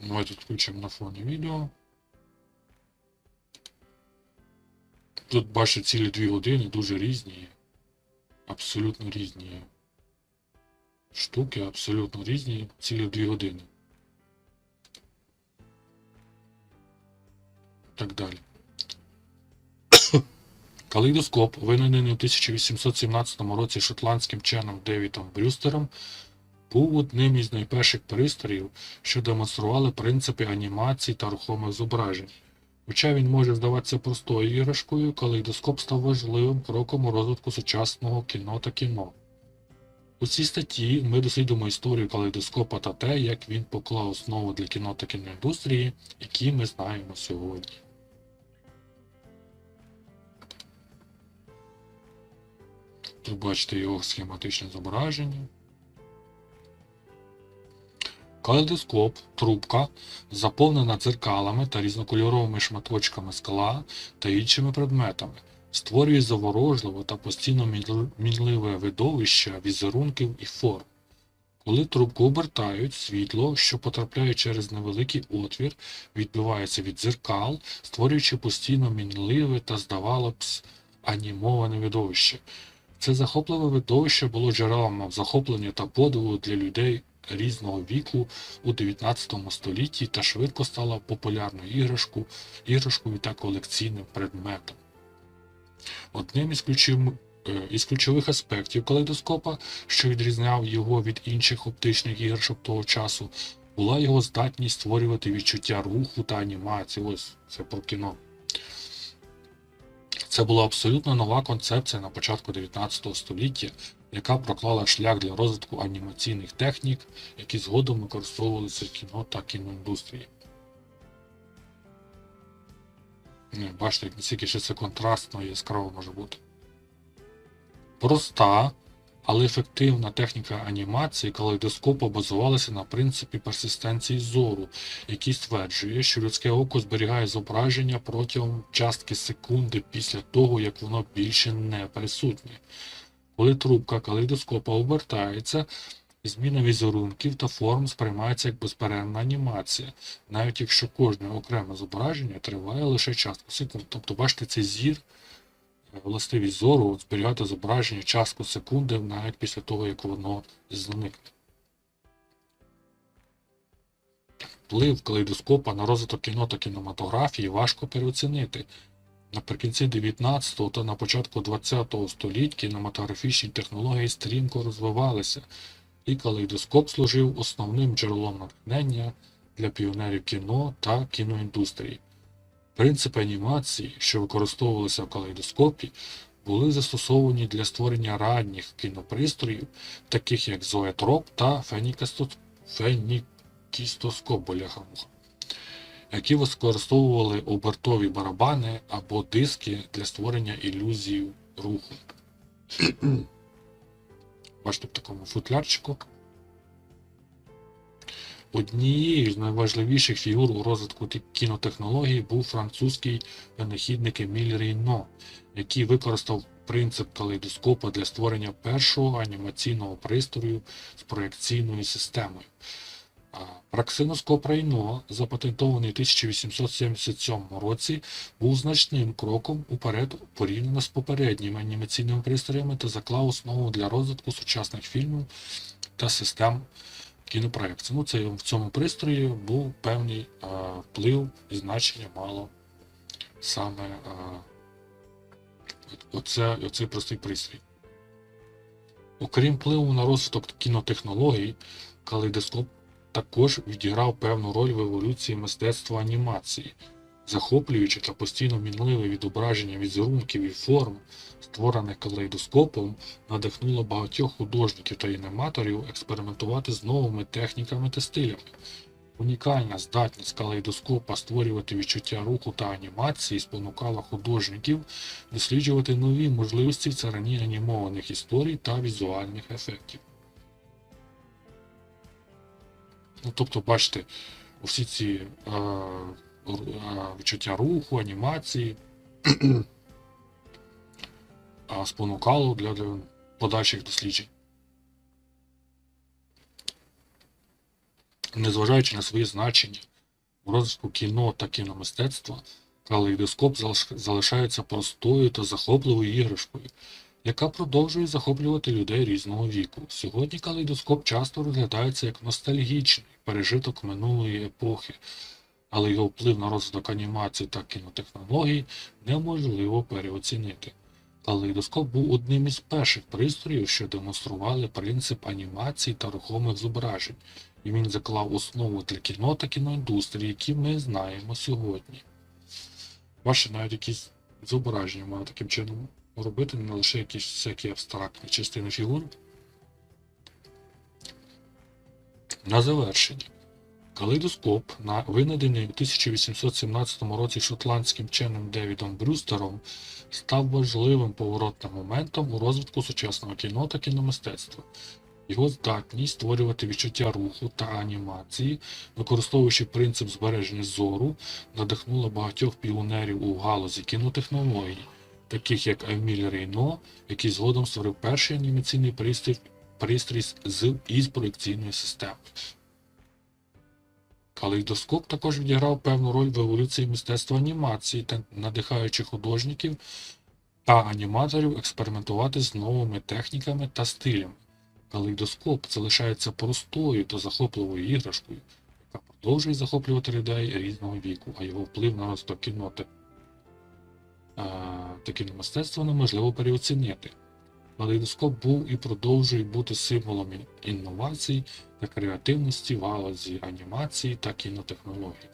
Давайте включимо на фоні відео. Тут бачите цілі дві години, дуже різні. Абсолютно різні штуки, абсолютно різні, цілі дві години. Так далі. Калейдоскоп, винайдений у 1817 році шотландським вченим Девідом Брюстером, був одним із найперших пристроїв, що демонстрували принципи анімації та рухомих зображень. Хоча він може здаватися простою іграшкою, калейдоскоп став важливим кроком у розвитку сучасного кіно та кіно. У цій статті ми дослідимо історію калейдоскопа та те, як він поклав основу для кіно та кіноіндустрії, які ми знаємо сьогодні. Тут бачите його схематичне зображення. Калейдоскоп, трубка, заповнена дзеркалами та різнокольоровими шматочками скла та іншими предметами, створює заворожливе та постійно мінливе видовище візерунків і форм. Коли трубку обертають, світло, що потрапляє через невеликий отвір, відбивається від дзеркал, створюючи постійно мінливе та, здавало б, анімоване видовище. Це захопливе видовище було джерелом захоплення та подиву для людей різного віку у 19 столітті та швидко стала популярною іграшкою, іграшкою та колекційним предметом. Одним із, ключів, е, із ключових аспектів калейдоскопа, що відрізняв його від інших оптичних іграшок того часу, була його здатність створювати відчуття руху та анімації. Ось це про кіно. Це була абсолютно нова концепція на початку 19 століття, яка проклала шлях для розвитку анімаційних технік, які згодом використовувалися в кіно та кіноіндустрії. Бачите, як наскільки ще це контрастно і яскраво може бути. Проста, але ефективна техніка анімації калейдоскопа базувалася на принципі персистенції зору, який стверджує, що людське око зберігає зображення протягом частки секунди після того, як воно більше не присутнє. Коли трубка калейдоскопа обертається, зміна візерунків та форм сприймається як безперервна анімація, навіть якщо кожне окреме зображення триває лише частку секунд. Тобто, бачите, цей зір, властивість зору зберігати зображення частку секунди навіть після того, як воно зникне. Вплив калейдоскопа на розвиток кіно та кінематографії важко переоцінити. Наприкінці 19 та на початку 20 століть кінематографічні технології стрімко розвивалися, і калейдоскоп служив основним джерелом натхнення для піонерів кіно та кіноіндустрії. Принципи анімації, що використовувалися в калейдоскопі, були застосовані для створення ранніх кінопристроїв, таких як зоетроп та фенікістоскоп, бляха-муха які використовували обертові барабани або диски для створення ілюзій руху. Бачите в такому футлярчику. Однією з найважливіших фігур у розвитку кінотехнологій був французький винахідник Еміль Рейно, який використав принцип калейдоскопа для створення першого анімаційного пристрою з проекційною системою. Праксиноскоп Рейно, запатентований у 1877 році, був значним кроком уперед порівняно з попередніми анімаційними пристроями та заклав основу для розвитку сучасних фільмів та систем кінопроекції. Ну, це в цьому пристрої був певний а, вплив і значення мало саме а, оце, оцей простий пристрій. Окрім впливу на розвиток кінотехнологій, калейдоскоп також відіграв певну роль в еволюції мистецтва анімації, захоплюючи та постійно мінливе відображення візерунків і форм, створених калейдоскопом, надихнуло багатьох художників та аніматорів експериментувати з новими техніками та стилями. Унікальна здатність калейдоскопа створювати відчуття руху та анімації спонукала художників досліджувати нові можливості в царині анімованих історій та візуальних ефектів. Ну, тобто, бачите, усі ці е, відчуття руху, анімації е, спонукало для, для подальших досліджень. Незважаючи на своє значення у розвитку кіно та кіномистецтва, калейдоскоп залишається простою та захопливою іграшкою, яка продовжує захоплювати людей різного віку. Сьогодні калейдоскоп часто розглядається як ностальгічний пережиток минулої епохи, але його вплив на розвиток анімації та кінотехнологій неможливо переоцінити. Калейдоскоп був одним із перших пристроїв, що демонстрували принцип анімації та рухомих зображень, і він заклав основу для кіно та кіноіндустрії, які ми знаємо сьогодні. Бачите, навіть якісь зображення можна таким чином робити, не лише якісь всякі абстрактні частини фігур. На завершення. Калейдоскоп, на винайдений у 1817 році шотландським вченим Девідом Брюстером, став важливим поворотним моментом у розвитку сучасного кіно та кіномистецтва. Його здатність створювати відчуття руху та анімації, використовуючи принцип збереження зору, надихнула багатьох піонерів у галузі кінотехнологій, таких як Еміль Рейно, який згодом створив перший анімаційний пристрій, пристрій з із проекційною системою. Калейдоскоп також відіграв певну роль в еволюції мистецтва анімації та надихаючи художників та аніматорів експериментувати з новими техніками та стилями. Калейдоскоп залишається простою та захопливою іграшкою, яка продовжує захоплювати людей різного віку, а його вплив на розвиток кіно та, е, та неможливо переоцінити. Калейдоскоп був і продовжує бути символом інновацій та креативності в галузі анімації та кінотехнологій.